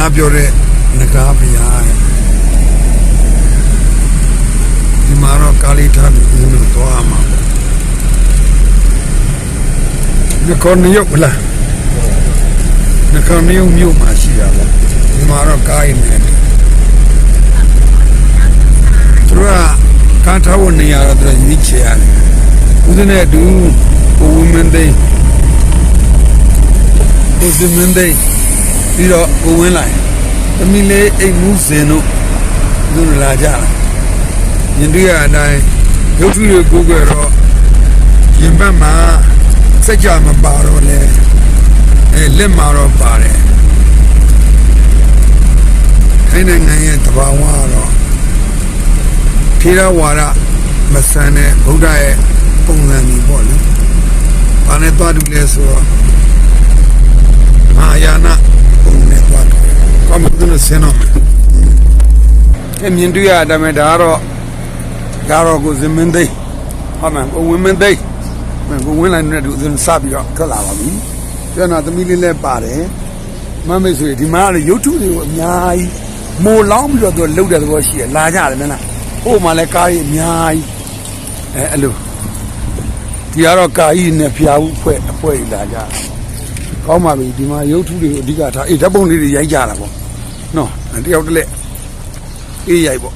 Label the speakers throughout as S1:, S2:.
S1: များပြောတဲ့ငကားဖျားတဲ့ဒီမှာတော့ကာလီထားပြီးဦးလို့သွားမှာပေါ့ဒီကောနရုပ်လားဒီကောနရုပ်မြို့မှာရှိတာပေါ့ဒီမှာတော့ကားရင်းနေတယ်သူကကားထားဖို့နေရာတော့သူရွေးချယ်ရတယ်ဦးဇင်းနဲ့အတူကိုဝင်းမင်းသိန်းကိုစမင်းသိန်း ပြီးတော့ကိုဝင်းလိုက်သမီးလေးအိမ်မူးစင်တို့သူတို့လာကြတာရင်တွေ့ရအတိုင်းရုပ်ထုတွေကိုကြတော့ရင်ဘတ်မှာစက်ကြမပါတော့လေအဲလက်မှာတော့ပါတယ်ခိုင်းနိုင်ငံရဲ့တဘာဝကတော့ထေရဝါဒမဆန်တဲ့ဗုဒ္ဓရဲ့ပုံစံကြီးပေါ့လေ။ဘာနဲ့သွားတူလဲဆိုတော့မဟာယာန ပုံနဲ့သွားတူတယ်။ကောင်းမှုနဲ့ဆင်းတော့မယ်။အဲမြင်တွေ့ရတဲ့အတိုင်းဒါကတော့ဒါတော့ကိုဇမင်းသိန်းဟုတ်မှန်ကိုဝင်းမင်းသိန်းမင်းကိုဝင်းလိုက်တဲ့သူစပြီးတော့ထွက်လာပါပြီ။ကျန်တာသမီးလေးလည်းပါတယ်။မမေဆိုရင်ဒီမှာလည်းရုပ်ထုတွေကိုအများကြီးမိုလောင်းပြီးတော့သူလှုပ်တဲ့သဘောရှိတယ်။လာကြတယ်မင်းလား။ဟိုမှာလည်းကားကြီးအများကြီးအဲအဲ့လိုဒီကတော့ကာကြီးနဲ့ဖျားဘူးဖွဲ့အဖွဲလာကြတာ ကောင်းပါပြီဒီမှာရုပ်ထုတွေကိုအဓိကထားအေးဓာတ်ပုံလေးတွေရိုက်ကြတာပေါ့နော်တယောက်တစ်လက်အေးရိုက်ပေါ့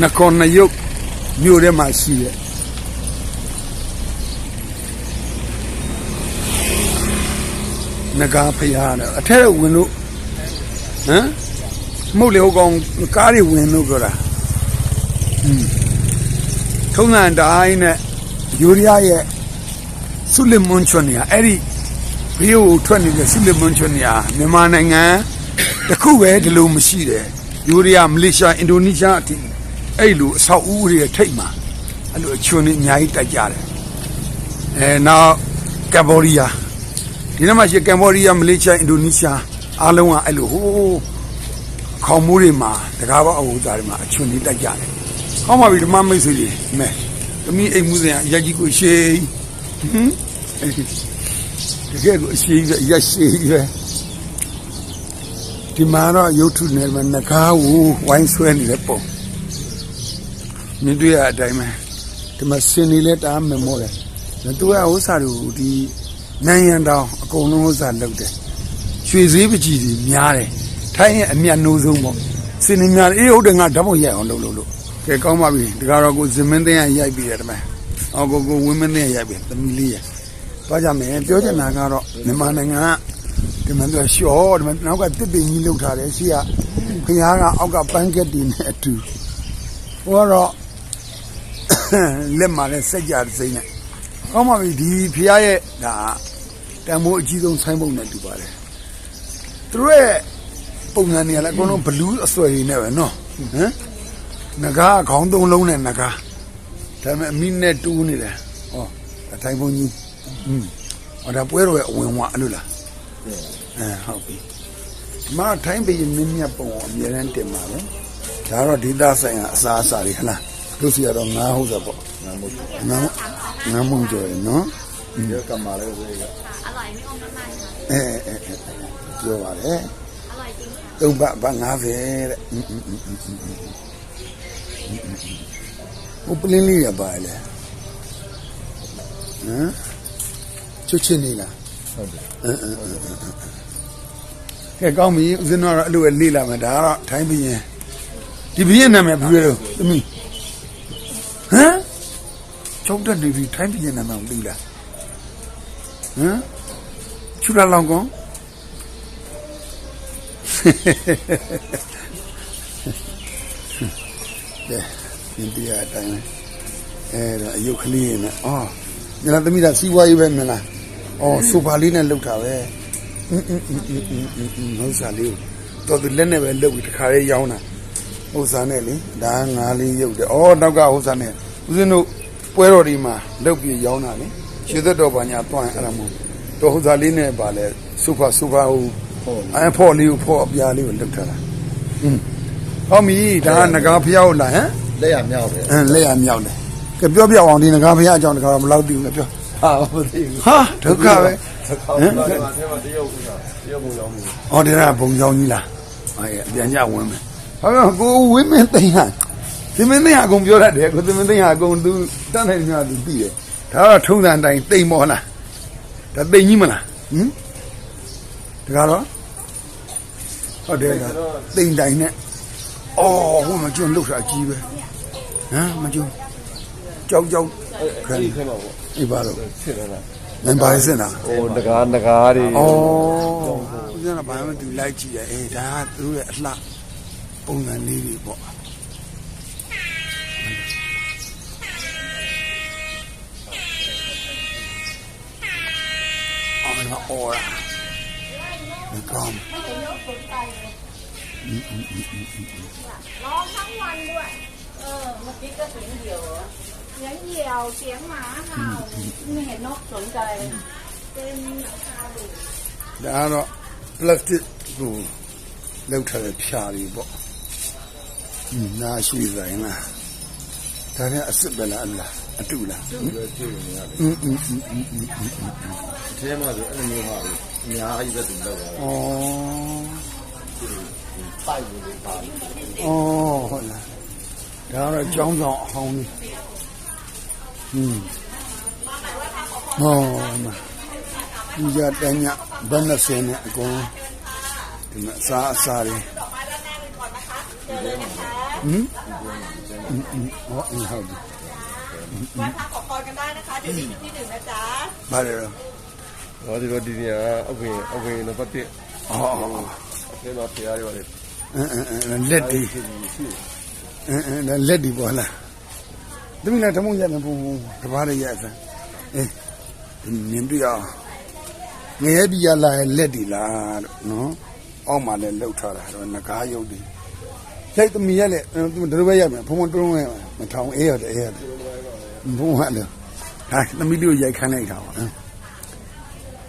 S1: နကောနယုတ်မြို့ထဲမှာရှိရဲ့နဂါဖျားတယ်အထက်ဝင်လို့ဟမ်မှုတ်လေဟုတ်ကောင်ကားတွေဝင်လို့ပြောတာထုံးစံတိုင်းနဲ့ယူရီးယားရဲ့ ဆုလင်မွန်ချွန်နေအဲ့ဒီဗီဒီယိုထွက်နေတဲ့ဆုလင်မွန်ချွန်နေမြန်မာနိုင်ငံတခုပဲဒီလိုမရှိတယ်ယူရီးယားမလေးရှားအင်ဒိုနီးရှားအထိအဲ့လိုအဆောက်အဦတွေရဲ့ထိတ်မှာအဲ့လိုအချွန်နေအများကြီးတက်ကြတယ်အဲနောက်ကမ္ဘောဒီးယားဒီနေ့မှရှိကမ္ဘောဒီးယားမလေးရှားအင်ဒိုနီးရှားအားလုံးကအဲ့လိုဟိုးခေါင်းမိုးတွေမှာတကားပေါအဝူသားတွေမှာအချွန်နေတက်ကြတယ်။ကောင်းပါပြီဓမ္မမိတ်ဆွေကြီးမဲသမီးအိမ်မှုစဉ်အရက်ကြီးကိုရှေး ဟင်တကယ်ကိုအရှေးကြီးရက်ရှေးကြီးပဲဒီမှာတော့ရုပ်ထုနယ်မှာငကားကိုဝိုင်းဆွဲနေတဲ့ပုံမြင်တွေ့ရအတိုင်းပဲဒီမှာစင်နေလဲတားမယ်မို့တယ်သူကဥစ္စာတို့ဒီနိုင်ရန်တောင်အကုန်လုံးဥစ္စာလုပ်တယ်ရွှေစည်းပကြီးတွေများတယ်ထိုင်းရဲ့အမြတ်နိုးဆုံးပေါ့စင်နေများအေးဟုတ်တယ်ငါဓာတ်ပုံရိုက်အောင်လုပ်လို့လို့ကဲကောင်းပါပြီဒီကတော့ကိုဇင်မင်းသိန်းကရိုက်ပြီးတယ်တမန် အော်ကိုကိုဝင်းမင်းသိန်းကရိုက်ပြီးသမီးလေးရသွားကြမယ်ပြောချင်တာကတော့မြန်မာနိုင်ငံကဒီမှာတော့ရှော့ဒီမှာနောက်ကတစ်ပင်ကြီးလှုပ်ထားတယ်ရှိကခရားကအောက်ကပန်းကက်တီနဲ့အတူဟိုကတော့လက်မှာလည်းစက်ကြတဲ့စိမ့်နဲ့ကောင်းပါပြီဒီဖရားရဲ့ဒါတန်မိုးအကြီးဆုံးဆိုင်းပုံနဲ့တူပါတယ်သူတို့ရဲ့ပုံစံနေရလဲအကုန်လုံးဘလူးအစွဲရည်နဲ့ပဲနော်ဟမ်ငကားခေါင်းသုံးလုံးနဲ့ငကား ဒါပေမဲ့အမီးနဲ့တူးနေတယ်ဟောအတိုင်းဘုံကြီးอืมဟောဒါပွဲတော်ရဲ့အဝင်ဝအဲ့လိုလားအဲဟုတ်ပြီဒီမှာထိုင်းပြည်မင်းမြတ်ပုံအမြဲတမ်းတင်ပါပဲဒါတော့ဒေသဆိုင်ကအစားအစာတွေဟလားတို့စီကတော့ငါဟုတ်တယ်ပေါ့ငါမို့ငါငါမို့ကြော်ရနော်
S2: ဒီကမှာ
S3: လည်းဝေးရအလိုက်မင်းအောင်မနိုင်
S1: အဲအဲပြောပါ
S3: လေအလိုက်တင်
S1: တော့ဘာ90တဲ့ ဟိုပလင်းလေးရပါလေဟမ်ချွတ်ချင်နေလား
S2: ဟုတ်တယ်အင်းအင်း
S1: ကဲကောင်းပြီဦးဇင်းတော်တော့အဲ့လိုလေ့လာမယ်ဒါကတော့ထိုင်းဘရင်ဒီဘရင်နာမည်ဘယ်လိုသမီးဟမ်ကျောက်တက်နေပြီထိုင်းဘရင်နာမည်မသိလားဟမ်ချူလာလောင်ကောင် ကဲဒီတရားအတိုင်းအဲတော့အယုတ်ကလေးနဲ့အော်ညီလာသမီးဒါစီးပွားရေးပဲမလားအော်ဆိုဖာလေးနဲ့လောက်တာပဲအင်းအင်းအင်းအင်းအင်းအင်းဟောစားလေးတော်သူလက်နဲ့ပဲလောက်ပြီးတခါလေးရောင်းတာဟိုစားနဲ့လေဒါငါးလေးရုပ်တယ်အော်နောက်ကဟိုစားနဲ့ဦးဇင်းတို့ပွဲတော်ဒီမှာလောက်ပြီးရောင်းတာလေရွှေသက်တော်ဘာညာတွန့်အဲ့ဒါမို့တော်ဟိုစားလေးနဲ့ပါလဲဆိုဖာဆိုဖာဟိုအဲဖော်လေးကိုဖော်အပြားလေးကိုလောက်ထားတာอืม ဟောမီဒါကငကားဖျောက်လာဟမ်
S2: လက်ရမြောက်တယ်
S1: အင်းလက်ရမြောက်တယ်ကဲပြောပြအောင်ဒီငကားဖျောက်အကြောင်းတခါတော့မလောက်တည်ဘူးလေပြော
S2: ဟာမသိဘူး
S1: ဟာဒုက္ခပဲ
S2: ဟမ်ဒီမှာထဲမှာတရုတ်ကတရုတ်ဘုံကြောင့်မျိုး
S1: ဟောဒီကဘုံကြောင်းကြီးလားဟာရပြန်ကြဝင်မယ်ဟာကိုဝင်းမင်းသိန်းဟာဒီမင်းသိန်းဟာအကုန်ပြောတတ်တယ်ကိုဒီမင်းသိန်းဟာအကုန်သူတတ်နိုင်တယ်သူသိတယ်ဒါတော့ထုံးစံတိုင်းတိမ်မောလားဒါတိမ်ကြီးမလားဟမ်တကားတော့ဟုတ်တယ်ကတိမ်တိုင်းနဲ့ အော်ဟိုမကျွန်းလှုပ်တာကြီးပဲဟမ်မကျွန်းကြောက်ကြောက်
S2: အဲ့ဒီထဲမှာပေါ့
S1: အေးပါတော့
S2: ဖြစ်နေတာ
S1: မင်းပါရစင်လား
S2: ဟိုငကားငကားတွေ
S1: ဩဦးဇင်းကဘာမှမတူလိုက်ကြည့်ရအေးဒါကသူတို့ရဲ့အလှပုံစံလေးတွေပေါ့အော်နော်အော်မကောင်း
S3: ร้องทั้งวันด้วย เออ เมื่อกี้ก็เสียงเดียวเหรอเสียงเหี่ยว เสียงหมาเห่า ไม่เห็นนกสนใจ เป็นชาดุ
S1: ဒါကတော့ plastic ကိုလောက်ထားတဲ့ဖြာတွေပေါ့อืมနာရှိဆိုင်လားဒါနဲ့အစ်စ်ပဲလားအလားအတူလား
S2: ပဲဖြစ်နေရတယ်
S1: อืมอืมอืมอืมอืม
S2: အဲမှာဆိုအဲ့လိုမျိုးဟာအများကြီးပဲသူလောက်တာ
S1: ဩ
S2: ပိုက်လို့ပါ
S1: ဩဟုတ်လားဒါကတော့ကျောင်းဆောင်အဟောင်းလေးอืมဟောမှာဒီကြတန်းညဘယ်နဲ့ဆင်းနေအကုန်ဒီမှာအစားအစာတွေဟမ်อืมอืมဟောအင်းဟုတ်ပြီ
S4: มาทางขอพรกันได้นะคะ เดี๋ยวนี้ที่หนึ่งนะจ๊ะ
S1: ဘာလဲတော့
S2: ဟောဒီလိုဒီနေရာအဝင်အဝင်နံပါတ်1
S1: ဩဩဩ
S2: အဲတော့ဖရားတွေပါလေ
S1: အင်းအင်းအင်းလက်တွေ
S2: ဖြစ်ပြီးရှိ
S1: အင်းအင်းဒါလက်တွေပေါ်လာသမီးလည်းဓမုံရမယ်ဘုံဘုံတပားရရဲ့ဆန်းအေးဒီမြင်တွေ့အောင်ငရဲဒီရလာရဲ့လက်တွေလားတော့နော်အောက်မှာလည်းလှုပ်ထားတာတော့ငကားရုပ်တွေလက်သမီးရလည်းသူတို့ပဲရမယ်ဘုံဘုံတွန်းရမယ်မထောင်အေးရတယ်အေးရတယ်ဘုံဟာလေဟာသမီးတို့ရိုက်ခမ်းလိုက်တာပါနော်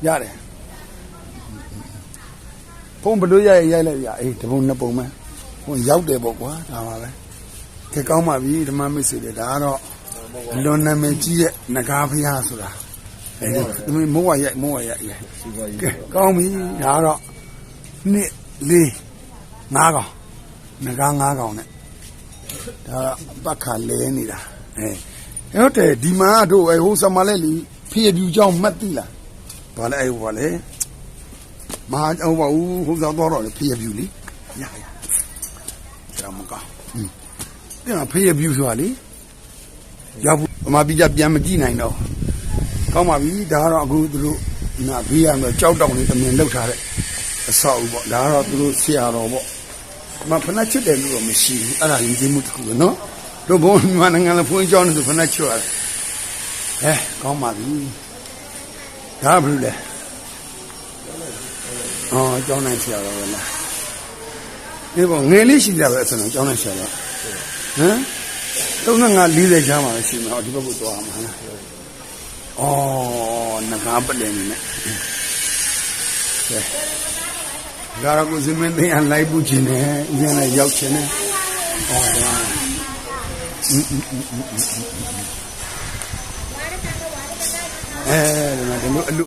S1: ရတယ် ဖုန်းဘလို့ရရရိုက်လိုက်ပြအေးတပုံနှစ်ပုံပဲဟိုရောက်တယ်ပေါ့ကွာဒါပါပဲကဲကောင်းပါပြီဓမ္မမိတ်ဆွေတွေဒါကတော့အလွန်နာမည်ကြီးရဲ့ငကားဖျားဆိုတာအဲ့ဒါသမီးမိုးဝရိုက်မိုးဝရိုက်ရိုက်
S2: ကဲ
S1: ကောင်းပြီဒါကတော့နှစ်လေးငါးကောင်ငကားငါးကောင်နဲ့ဒါပတ်ခါလဲနေတာအဲဟုတ်တယ်ဒီမှာတို့အဲဟိုဆမလဲလီဖေပြူကြောင်းမှတ်တိလားဘာလဲအဲဟိုဘာလဲ မဟာဟိုဘာဟိုသောတော့ဖျေပြူလीရရဒါမကောင်းပြန်ဖေးရပြူဆိုတာလေရောက်ဘူးဗမာပြည်ကြပြန်မကြည့်နိုင်တော့ကောင်းပါပြီဒါကတော့အခုသူတို့နာဘေးရတော့ကြောက်တောင်လေးတမင်လောက်ထားတဲ့အဆောက်အဦပေါ့ဒါကတော့သူတို့ဆရာတော်ပေါ့ဒီမှာဖဏချစ်တယ်လို့တော့မရှိဘူးအဲ့ဒါရင်းချင်းမှုတစ်ခုပဲနော်တို့ဘုံမြန်မာနိုင်ငံလည်းဖွင့်ကြောင်းနေဆိုဖဏချွတ်ရတယ်အဲကောင်းပါပြီဒါဘယ်လိုလဲ အော်ကျောင်းနိုင်ဆရာတော်ပဲလားဒီပေါ့ငယ်လေးရှိကြပဲဆိုတော့ကျောင်းနိုင်ဆရာတော်ဟမ်35 40ချမ်းပါပဲရှိမှာဒီဘက်ကိုသွားမှာလားအော်ငကားပလဲနေနဲ့ကဲဒါတော့ကိုစမင်းသိန်းအလိုက်ပူခြင်းနဲ့ဦးဇင်းလည်းရောက်ခြင်းနဲ့အော်ဒါအဲဒီမှာဒီလိုအလူ